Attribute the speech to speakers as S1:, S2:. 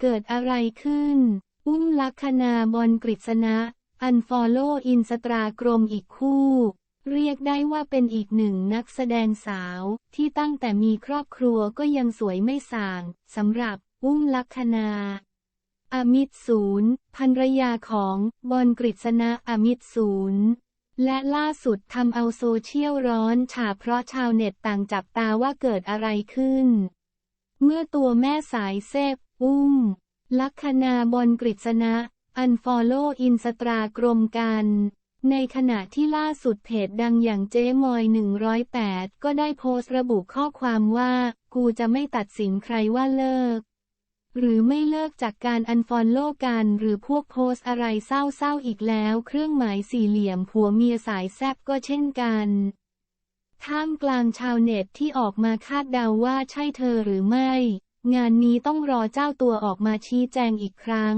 S1: เกิดอะไรขึ้น อุ้มลักษณาบอลกฤษณะ อันฟอลโลอินสตรากรมอีกคู่ เรียกได้ว่าเป็นอีกหนึ่งนักแสดงสาว ที่ตั้งแต่มีครอบครัวก็ยังสวยไม่ส่างสำหรับอุ้มลักษณาอมิตรศูนย์ภรรยาของบอลกฤษณะอมิตรศูนย์และล่าสุดทำเอาโซเชียลร้อนฉาเพราะชาวเน็ตต่างจับตาว่าเกิดอะไรขึ้น เมื่อตัวแม่สายเซฟ อุ้ม ลัคนาบอลกฤษณะ อันฟอลโลอินสตรากรมกัน ในขณะที่ล่าสุดเพจดังอย่างเจ๊มอย 108 ก็ได้โพสต์ระบุข้อความว่า กูจะไม่ตัดสินใครว่าเลิก หรือไม่เลิกจากการอันฟอลโลกันหรือพวกโพสต์อะไรเศร้าๆอีกแล้ว เครื่องหมายสี่เหลี่ยมผัวเมียสายแซบก็เช่นกันท่ามกลางชาวเน็ตที่ออกมาคาดเดาว่าใช่เธอหรือไม่ งานนี้ต้องรอเจ้าตัวออกมาชี้แจงอีกครั้ง